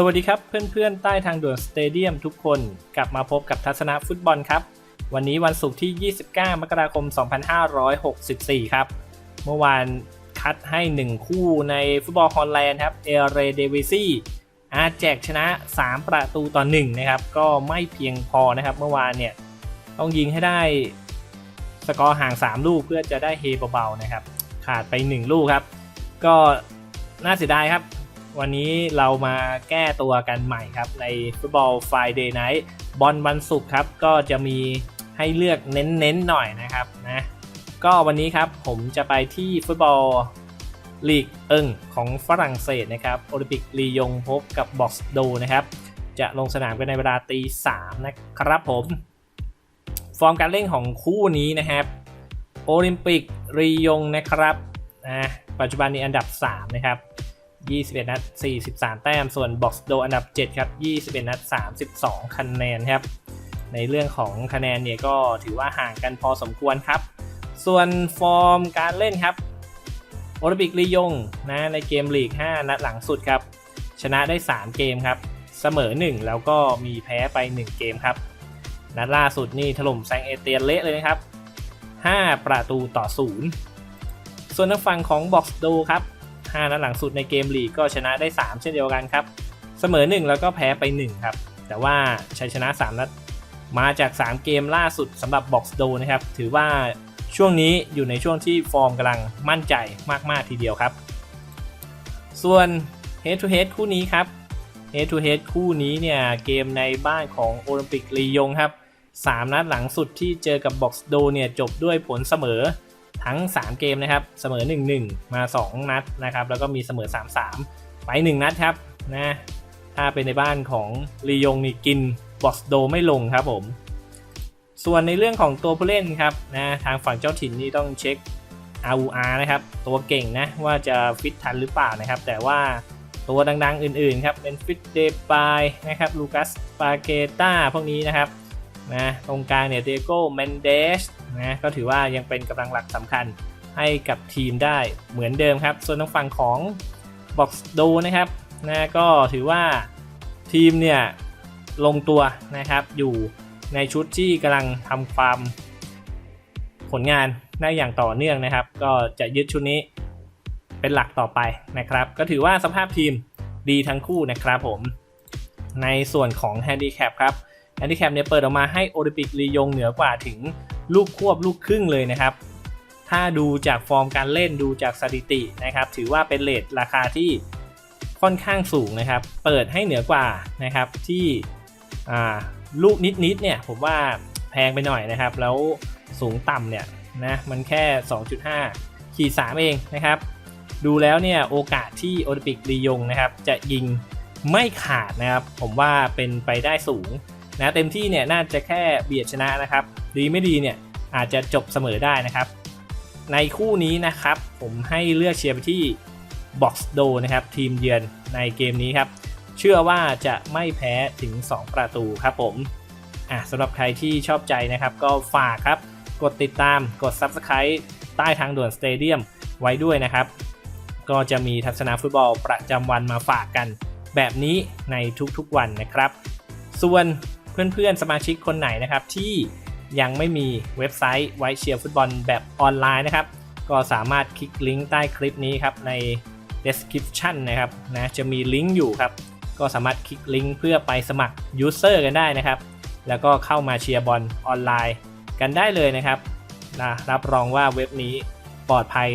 สวัสดีครับเพื่อนๆ ใต้ทางด่วนสเตเดียมทุกคนกลับมาพบกับทัศนะฟุตบอลครับ วันนี้วันศุกร์ที่ 29 มกราคม 2564 ครับ เมื่อวานคัดให้ 1 คู่ในฟุตบอลฮอลแลนด์ครับเอเรเดวิซี่อาแจกชนะ 3 ประตูต่อ1นะครับ ก็ไม่เพียงพอนะครับ เมื่อวานเนี่ย ต้องยิงให้ได้สกอร์ห่าง 3 ลูกเพื่อจะได้เฮเบาๆนะครับ ขาดไป 1 ลูกครับ ก็น่าเสียดายครับ วันนี้เรามาแก้ตัวกันใหม่ครับในฟุตบอล Friday Night บอลวันศุกร์ครับ ก็จะมีให้เลือกเน้นๆหน่อยนะครับนะก็วันนี้ครับผมจะไปที่ฟุตบอลลีกเอิงของฝรั่งเศสนะครับโอลิมปิกลียงพบกับบ็อกซ์โดนะครับ จะลงสนามกันในเวลาตีสามนะครับผม ฟอร์มการเล่นของคู่นี้นะครับโอลิมปิกรียงนะครับนะปัจจุบันนี้อันดับ 3 นะครับ 21 นัด 43 แต้ม ส่วนบ็อกซ์โดอันดับ 7 ครับ 21 นัด 32 คะแนนครับ ในเรื่องของคะแนนเนี่ยก็ถือว่าห่างกันพอสมควรครับ ส่วนฟอร์มการเล่นครับ โอลิมปิกลียงนะในเกมลีก 5 นัดหลังสุดครับ ชนะได้ 3 เกมครับ เสมอ 1 แล้วก็มีแพ้ไป 1 เกมครับ นัดล่าสุดนี่ถล่มแซงเอเตียนเละเลยนะครับ 5 ประตูต่อ 0 ส่วนทางฝั่งของบ็อกซ์โดครับ 5นัดหลังสุดในเกมลีกก็ชนะได้ 3 เช่นเดียวกันครับ เสมอ 1 แล้วก็แพ้ไป 1 ครับ แต่ว่าชัยชนะ 3 นัดมาจาก 3 เกมล่าสุดสำหรับบ็อกซ์โดนะครับ ถือว่าช่วงนี้อยู่ในช่วงที่ฟอร์มกำลังมั่นใจมาก ๆ ทีเดียวครับ ส่วน Head to Head คู่นี้ครับ Head to Head คู่นี้เนี่ยเกมในบ้านของโอลิมปิกลียงครับ 3 นัดหลังสุดที่เจอกับบ็อกซ์โดเนี่ยจบด้วยผลเสมอ ทั้ง 3 เกมนะครับ เสมอ 1-1 มา 2 นัดนะครับ แล้วก็มีเสมอ 3-3 ไป 1 นัดครับนะถ้าเป็นในบ้านของลียงนี่กินบอกซ์โดไม่ลงครับผม ส่วนในเรื่องของตัวผู้เล่นครับนะทางฝั่งเจ้าถิ่นนี่ต้องเช็ค RUR นะครับ ตัวเก่งนะว่าจะฟิตทันหรือเปล่านะครับ แต่ว่าตัวดังๆอื่นๆครับเป็นฟิตเดปายนะครับลูคัสปาเกต้าพวกนี้นะครับ นะตรงกลางเนี่ยเดโก้เมนเดสนะก็ถือว่ายังเป็นกำลังหลักสำคัญให้กับทีมได้เหมือนเดิมครับ ส่วนทางฝั่งของบ็อกซ์โดนะครับนะก็ถือว่าทีมเนี่ยลงตัวนะครับอยู่ในชุดที่กำลังทำความผลงานได้อย่างต่อเนื่องนะครับ ก็จะยึดชุดนี้เป็นหลักต่อไปนะครับ ก็ถือว่าสภาพทีมดีทั้งคู่นะครับผม ในส่วนของแฮนดิแคปครับ แฮนดิแคปเนี่ยเปิดออกมาให้โอลิมปิกลียงเหนือกว่าถึงลูกควบลูกครึ่งเลยนะครับ ถ้าดูจากฟอร์มการเล่นดูจากสถิตินะครับ ถือว่าเป็นเลทราคาที่ค่อนข้างสูงนะครับ เปิดให้เหนือกว่านะครับที่ลูกนิดๆเนี่ยผมว่าแพงไปหน่อยนะครับ แล้วสูงต่ำเนี่ยนะมันแค่ 2.5 ขีด 3 เองนะครับ ดูแล้วเนี่ยโอกาสที่โอลิมปิกลียงนะครับ จะยิงไม่ขาดนะครับ ผมว่าเป็นไปได้สูง นะเต็มที่เนี่ยน่าจะแค่เบียดชนะนะครับ ดีไม่ดีเนี่ยอาจจะจบเสมอได้นะครับ ในคู่นี้นะครับ ผมให้เลือกเชียร์ไปที่บ็อกซ์โดนะครับ ทีมเยือนในเกมนี้ครับ เชื่อว่าจะไม่แพ้ถึง 2 ประตูครับผมอะสำหรับใครที่ชอบใจนะครับ ก็ฝากครับ กดติดตามกด Subscribe ใต้ทางด่วนสเตเดียมไว้ด้วยนะครับ ก็จะมีทัศนาฟุตบอลประจำวันมาฝากกัน แบบนี้ในทุกๆวันนะครับ ส่วน เพื่อนๆ สมาชิกคนไหนนะครับที่ยังไม่มีเว็บไซต์ไว้เชียร์ฟุตบอลแบบออนไลน์นะครับ ก็สามารถคลิกลิงก์ใต้คลิปนี้ครับใน description นะครับนะจะมีลิงก์อยู่ครับ ก็สามารถคลิกลิงก์เพื่อไปสมัคร User กันได้นะครับ แล้วก็เข้ามาเชียร์บอลออนไลน์กันได้เลยนะครับนะรับรองว่าเว็บนี้ปลอดภัย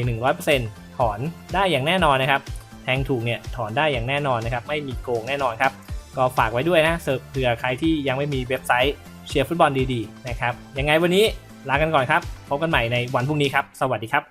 100%ถอนได้อย่างแน่นอนนะครับ แทงถูกเนี่ยถอนได้อย่างแน่นอนนะครับ ไม่มีโกงแน่นอนครับ ก็ฝากไว้ด้วยนะเผื่อใครที่ยังไม่มีเว็บไซต์เชียร์ฟุตบอลดีๆนะครับยังไงวันนี้ลากันก่อนครับพบกันใหม่ในวันพรุ่งนี้ครับ สวัสดีครับ